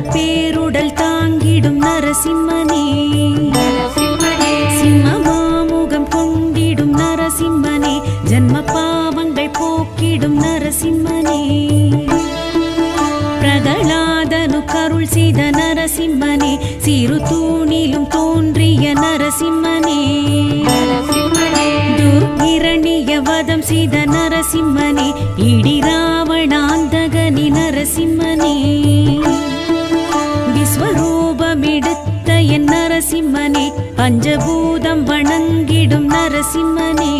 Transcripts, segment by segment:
நரப்பேருடல் தாங்கிடும் நரசிம்மனே. சிம்மமாமுகம் கொண்டிடும் நரசிம்மனே. ஜன்ம பாவங்கள் போக்கிடும் நரசிம்மனே. பிரகலாதனு கருள் செய்த நரசிம்மனே. சிறு தூணிலும் தோன்றிய நரசிம்மனே. துர்கிரணிய வதம் செய்த நரசிம்மனே. இடி ராவணாந்தகனி நரசிம்மனே. நரசிம்மனே பஞ்சபூதம் வணங்கிடும் நரசிம்மனே.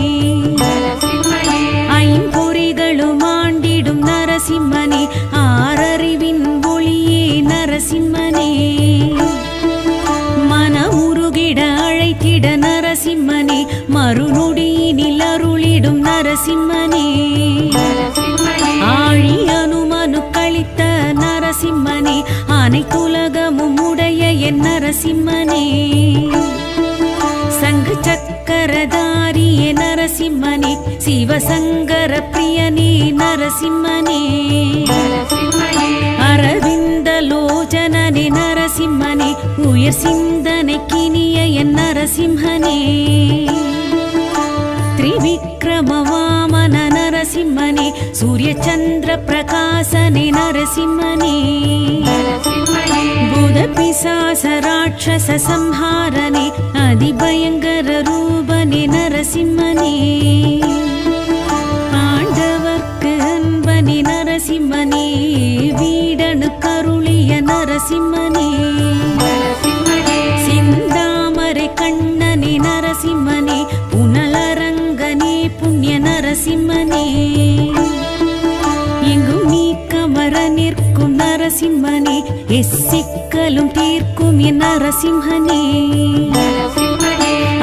நரசிம்மனே. சங்கு சக்கரதாரியே நரசிம்மனே. சிவசங்கர பிரியனே நரசிம்மனே. அரவிந்த லோஜனனே நரசிம்மனே. உயர் சிந்தனை கினிய என் நரசிம்மனே. திரிவிக் నరసింహనే సూర్యచంద్ర ప్రకాశనే నరసింహనే బుధ పిశాస రాక్షస సంహారనే అతి భయంకర రూపనే నరసింహనే ஆண்டவர்க்கு அன்பனி நரசிம்மனே வீடனு கருளிய நரசிம்மனே நரசிம்மனே எச்சிக்கலும் தீர்க்கும் என் நரசிம்மனே.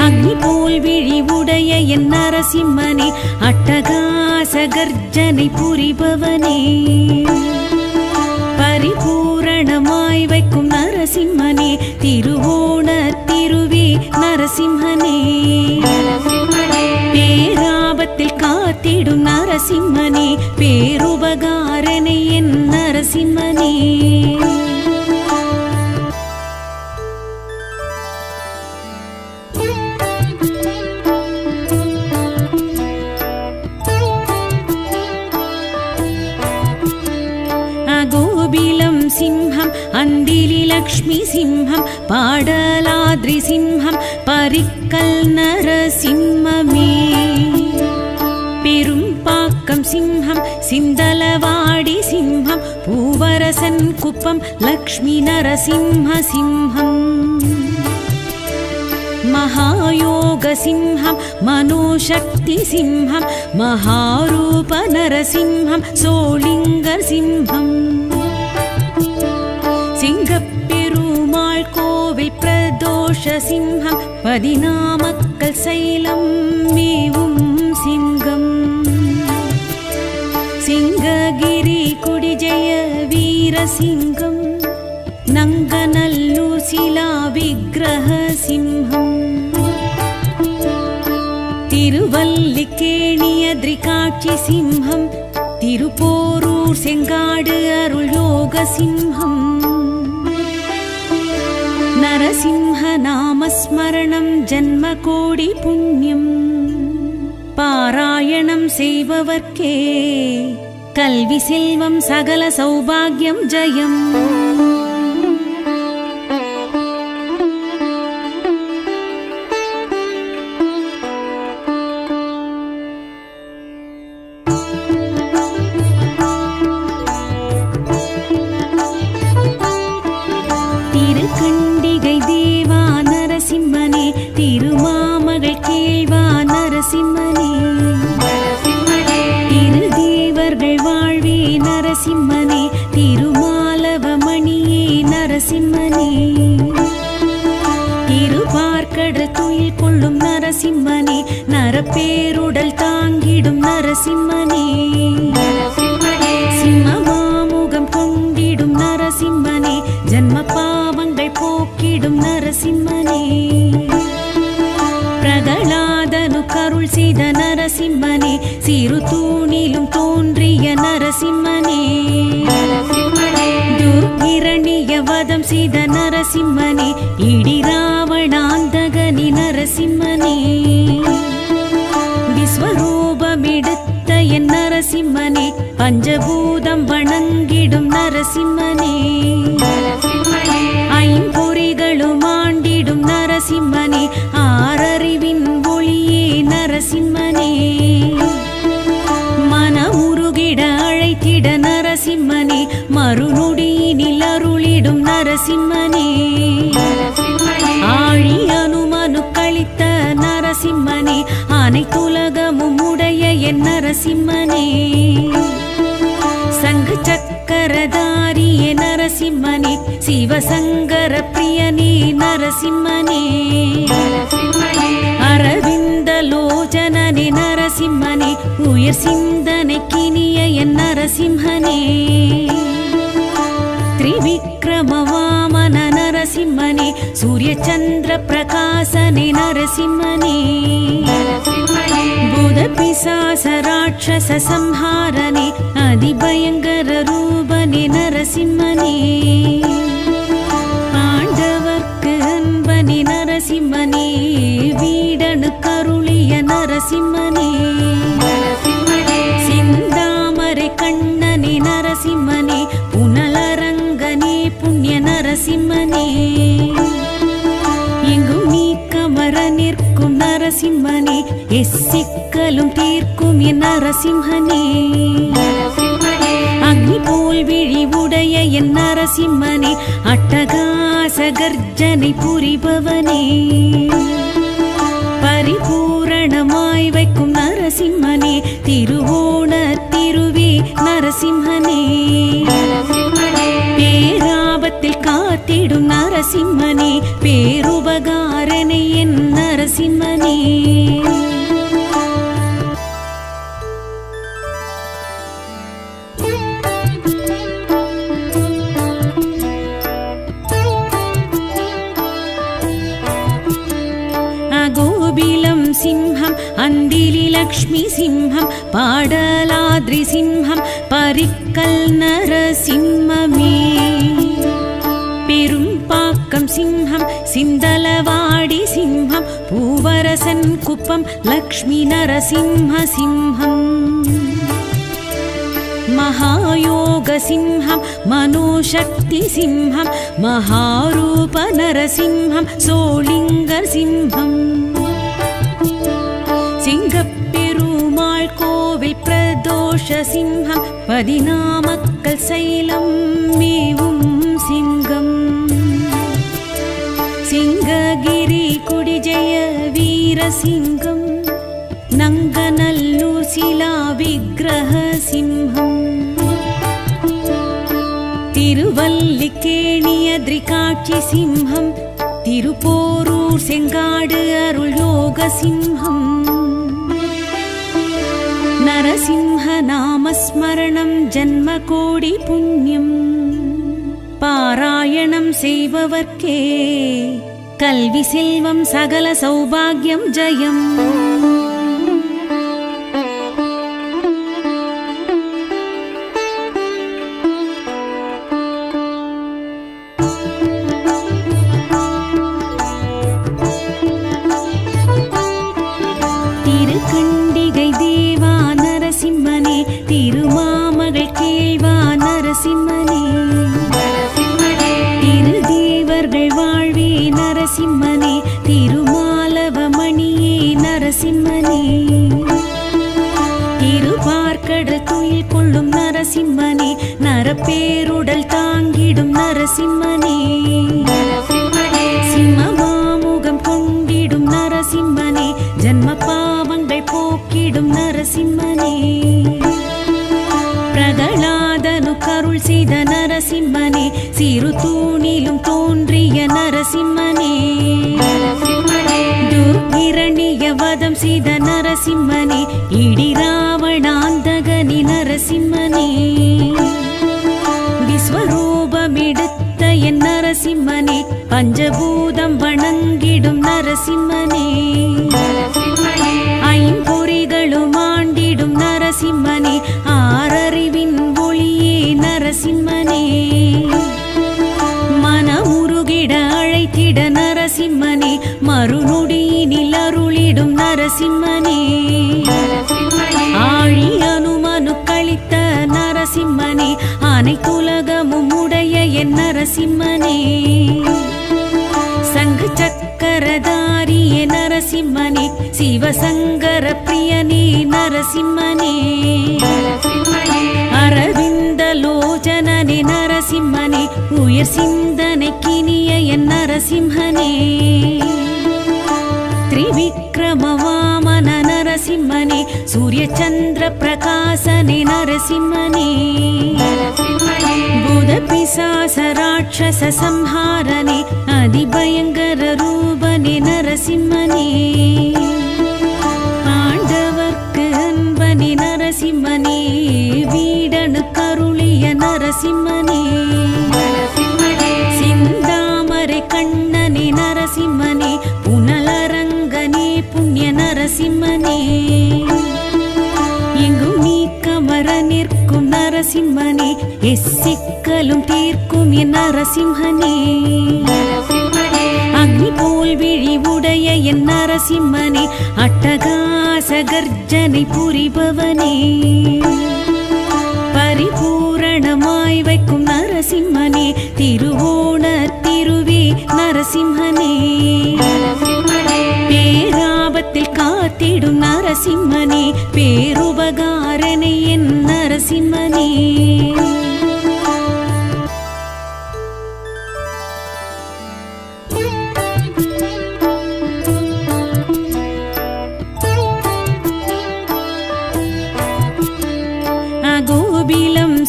அக்னி போல் விழி உடைய என் நரசிம்மனே அட்டகாச கர்ஜனை புரிபவனே. பரிபூரணமாய் வைக்கும் நரசிம்மனே திருவோண திருவே நரசிம்மனே. नरसिंमे नरसिंह अगोपलं सिंहम् अन्दलि लक्ष्मि सिंहम् पाडलि सिंहं परिकल् नरसिंहमी சிம்ஹம் சிந்தலவாடி சிம்ஹம் பூவரசன் குப்பம் லக்ஷ்மி நரசிம்ம சிம்ஹம் महायोगसिंहं मनोशक्तिसिंहं महारूपनरसिंहं सोलिङ्गसिंहम् சிங்கப்பெருமாள் கோவில் பிரதோஷ சிம்ஹம் பதினாமக்கல் சைலம் மேவும் சிங்கம் சிங்ககிரி குடிஜய வீரசிங்கம் நங்கநல்லூர் சிலா விக்கிரக சிம்ஹம் திருவல்லிக்கேணியத்ரிகாட்சி சிம்ஹம் திருப்போரூர் செங்காடு அருள் யோக சிம்ஹம். நரசிம்ஹ நாமஸ்மரணம் ஜன்ம கோடி புண்ணியம். பாராயணம் செய்பவர்க்கே. கல்வி செல்வம் சகல சௌபாகியம் ஜெயம். நரசிம்மமாமுகம் கொண்டிடும் நரசிம்மனே ஜன்ம பாவங்கள் போக்கிடும் நரசிம்மனே பிரகலாதனு கருள் செய்த நரசிம்மனே சிறு தூணிலும் தோன்றிய நரசிம்மனே துர்கிரணிய வதம் செய்த நரசிம்மனே இடி ராவணாந்தகனி நரசிம்மனே பஞ்சபூதம் வணங்கிடும் நரசிம்மனே. ஐம்பொறிகளும் ஆண்டிடும் நரசிம்மனே. ஆறறிவின் ஒளியே நரசிம்மனே. மனமுருகிட அழைத்திட நரசிம்மனே. மறுநொடியினில் அருளிடும் நரசிம்மனே. ஆழி அனுமனு கழித்த நரசிம்மனே. அனைத்துலகமும் உடைய என் நரசிம்மனே. நரசிம்மனே சிவசங்கர பிரியனே நரசிம்மனே அரவிந்த லோச்சனனே நரசிம்மனே உயர் சிந்தனை கினிய என் நரசிம்மனே திரிவிக்ரமவாமன நரசிம்மனே சூரிய சந்திர பிரகாசனே நரசிம்மனே बुधपिशासराक्षससंहारणे अतिभयङ्कर சிம்மனே நரசிம்மனே. ஆண்டவர்க்கு அன்பனே நரசிம்மனே. வீடனு கருளிய நரசிம்மனே. சிந்தாமரை கண்ணனே நரசிம்மனே. புனலரங்கனே புண்ணிய நரசிம்மனே. எங்கும் நீ கமர நிற்கும் நரசிம்மனே. எஸ் தீர்க்கும் என் நரசிம்மனே. அக்னி போல் விழி உடைய என் நரசிம்மனே அட்டகாச கர்ஜனை புரிபவனே. பரிபூரணமாய் வைக்கும் நரசிம்மனே திருவோண திருவே நரசிம்மனே. பேராபத்தில் காத்திடும் நரசிம்மனே பேருபகாரனை என் நரசிம்மனே. லக்ஷ்மி சிம்ஹம் பாடலாத்ரி சிம்ஹம் பரிக்கல் நரசிம்மமே பெரும்பாக்கம் சிம்ஹம் சிந்தலவாடி சிம்ஹம் பூவரசன் குப்பம் லக்ஷ்மி நரசிம்ம சிம்ஹம் महायोगसिंहं मनोशक्तिसिंहं महारूपनरसिंहं सोलिङ्गसिंहम् சிங்கப்பெருமாள் கோவில் பிரதோஷ சிம்ஹம் பதினாமக்கல் சைலம் மேவும் சிங்கம். சிங்ககிரி குடிஜய வீரசிங்கம் நங்கநல்லூர் சிலா விக்கிரக சிம்ஹம். திருவல்லிக்கேணியத்ரிகாட்சி சிம்ஹம் திருப்போரூர் செங்காடு அருள் யோக சிம்ஹம். நரசிம்ஹ நாமஸ்மரணம் ஜன்ம கோடி புண்ணியம். பாராயணம் செய்பவர்க்கே. நரப்பேருடல் தாங்கிடும் நரசிம்மனே. சிம்மமாமுகம் கொண்டிடும் நரசிம்மனே. ஜன்ம பாவங்கள் போக்கிடும் நரசிம்மனே. பிரகலாதனு கருள் செய்த நரசிம்மனே. சிறு தூணிலும் தோன்றிய நரசிம்மனே. துர்கிரணிய வதம் செய்த நரசிம்மனே. இடி ராவணாந்தகனி நரசிம்மனே. நரசிம்மனே பஞ்சபூதம் வணங்கிடும் நரசிம்மனே. ஐம்பொறிகளும் ஆண்டிடும் நரசிம்மனே ஆறறிவின் ஒளியே நரசிம்மனே. மனமுருகிட அழைத்திட நரசிம்மனே மறுநொடியினில் அருளிடும் நரசிம்மனே. ஆழி அனுமனு கழித்த நரசிம்மனே அனைத்துலக என் நரசிம்மனே. சங்கு சக்கரதாரியே நரசிம்மனே. சிவசங்கர பிரியனே நரசிம்மனே. அரவிந்த லோச்சனனே நரசிம்மனே. உயர் சிந்தனை கினிய என் நரசிம்மனே. திரிவிக்ரமவா నరసింహనే సూర్యచంద్ర ప్రకాశనే నరసింహనే బుధ పిశాస రాక్షస సంహారనే అతి భయంకర రూపనే నరసింహనే ஆண்டவர்க்கு அன்பனே நரசிம்மனே வீடனு கருளிய நரசிம்மனே சிந்தாமரை கண்ணனே நரசிம்மனே புண்ணிய நரசிம்மனே. எங்கும் நீ கமர நிற்கும் நரசிம்மனே. எசிக்கலும் தீர்க்கும் என் நரசிம்மனே. அக்னி போல் விழி உடைய என் நரசிம்மனே. அட்டகாச கர்ஜனை புரிபவனே. பரிபூரணமாய் வைக்கும் நரசிம்மனே. திருவோண திருவே நரசிம்மனே. பேராபத்தில் காத்திடும் நரசிம்மனே பேருபகாரனை என் நரசிம்மனே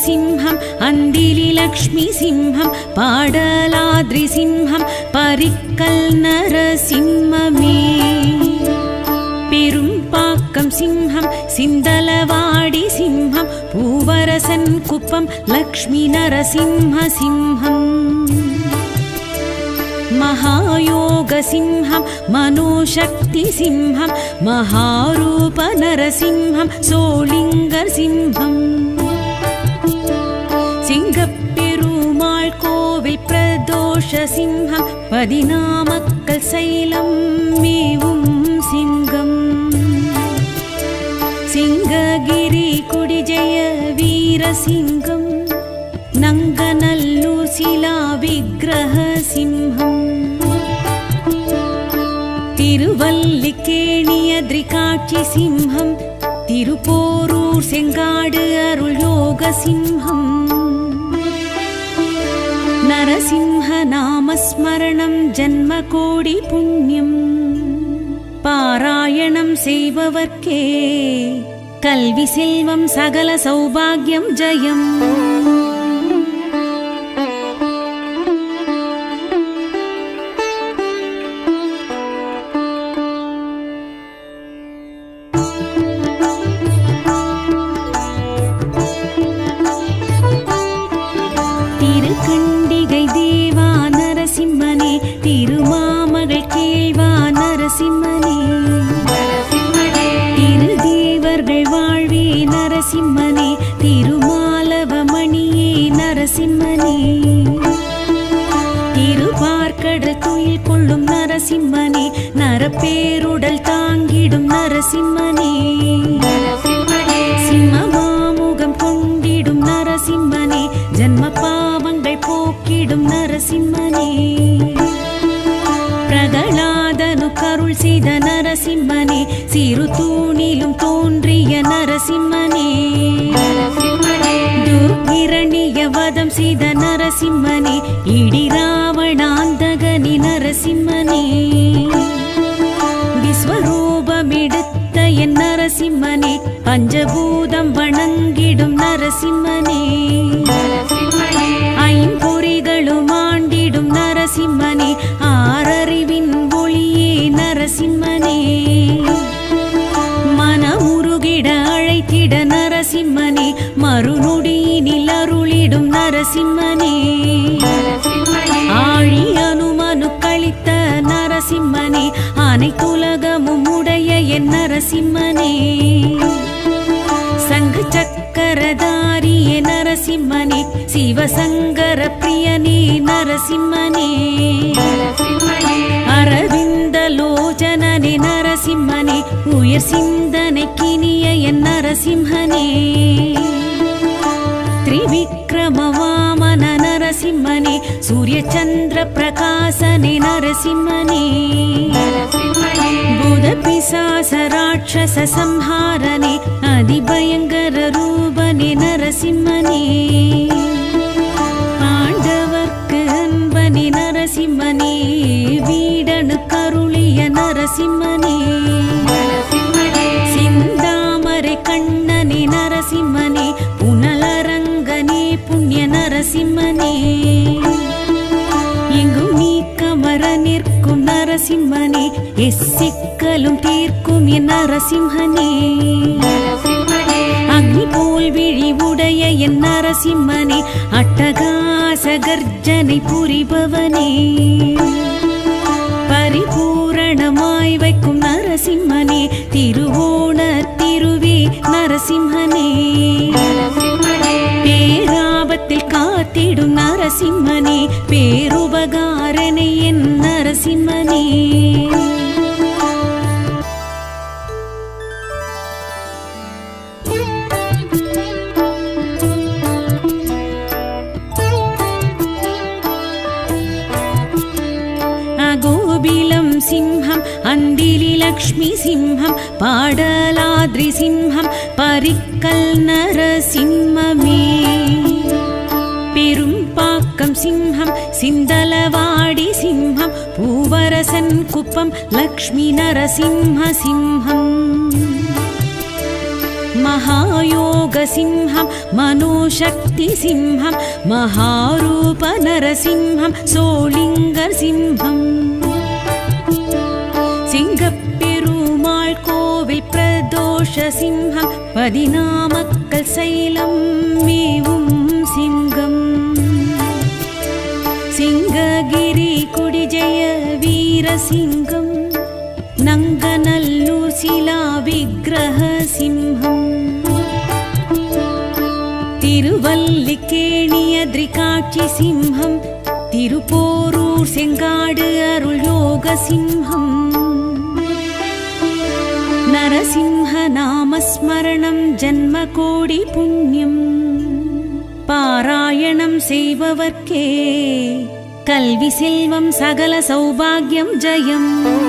சிம்ஹம் அந்திலி லக்ஷ்மி சிம்ஹம் பாடலாத்ரி சிம்ஹம் பரிக் பரிக்கல் நரசிம்மமே பெரும்பாக்கம் சிம்ஹம் சிந்தலவாடி சிம்ஹம் பூவரசன் குப்பம் லக்ஷ்மி நரசிம்ம சிம்ஹம் महायोगसिंहं मनोशक्तिसिंहं महारूपनरसिंहं सोलिङ्गसिंहम् சிங்கப்பெருமாள் கோவில் பிரதோஷ சிங்கம் பதினாமக்கல் சைலம் மேவும் சிங்கம். சிங்ககிரி குடிஜய வீரசிங்கம். நங்கநல்லூர் சிலா விக்கிரக சிம்ஹம். திருவல்லிக்கேணியத்ரி காட்சி சிம்ஹம். திருப்போரூர் செங்காடு அருள் யோக சிம்ஹம். நரசிம்ஹ நாமஸ்மரணம் ஜன்ம கோடி புண்ணியம். பாராயணம் செய்பவர்க்கே. பேருடல் தாங்கிடும் நரசிம்மனே. சிம்மமாமுகம் கொண்டிடும் நரசிம்மனே. ஜன்ம பாவங்கள் போக்கிடும் நரசிம்மனே. பிரகலாதனு கருள் செய்த நரசிம்மனே. சிறு தூணிலும் தோன்றிய நரசிம்மனே. துர்கிரணிய வதம் செய்த நரசிம்மனே. இடி ராவணாந்தகனி நரசிம்மனே. நரசிம்மனே பஞ்சபூதம் வணங்கிடும் நரசிம்மனே. ஐம்பொறிகளும் ஆண்டிடும் நரசிம்மனே ஆறறிவின் ஒளியே நரசிம்மனே. மனமுருகிட அழைத்திட நரசிம்மனே மறுநொடியினில் அருளிடும் நரசிம்மனே. ஆழி அனுமனு கழித்த நரசிம்மனே அனைத்துலகமும் உடைய என் நரசிம்மனே சங்கு சக்கரதாரியே நரசிம்மனே சிவசங்கர பிரியனே நரசிம்மனே. அரவிந்த லோஜனனே நரசிம்மனே உயர் சிந்தனை கினிய என் நரசிம்மனே. திரிவிக்ரமவா నరసింహనే సూర్య చంద్ర ప్రకాశనే నరసింహనే బుధ పిశాస రాక్షస సంహారనే అతి భయంకర రూపనే నరసింహనే ஆண்டவர்க்கு அன்பனே நரசிம்மனே வீடனு கருளிய நரசிம்மனே சிந்தாமரை கண்ணனே நரசிம்மனே நரசிம்மனே. எங்கும் நீ கமர நிற்கும் நரசிம்மனே. எச்சிக்கலும் தீர்க்கும் என் நரசிம்மனே. அக்னி போல் விழி உடைய என் நரசிம்மனே. அட்டகாச கர்ஜனை புரிபவனே. பரிபூரணமாய் வைக்கும் நரசிம்மனே. திருவோண திருவே நரசிம்மனே. பேரா का नरसिंहनिरसिंहे गोपलं सिंहम् अन्दलि लक्ष्मि सिंहं पाड சிம்ஹம் சிந்தலவாடி சிம்ஹம் பூவரசன் குப்பம் லக்ஷ்மி நரசிம்ம சிம்ஹம் महायोगसिंहं मनोशक्तिसिंहं महारूपनरसिंहं सोलिङ्गसिंहम् சிங்கப்பெருமாள் கோவில் பிரதோஷ சிம்ஹம் பதினாமக்கல் சைலம் மேவும் சிங்கம் சிங்ககிரி குடிஜய வீரசிங்கம் நங்கநல்லூர் சிலா விக்கிரக சிம்ஹம் திருவல்லிக்கேணியத்ரிகாட்சி சிம்ஹம் திருப்போரூர் செங்காடு அருள் யோக சிம்ஹம். நரசிம்ஹ நாமஸ்மரணம் ஜன்ம கோடி புண்ணியம். பாராயணம் செய்பவர்க்கே. கல்வி செல்வம் சகல சௌபாகியம் ஜெயம்.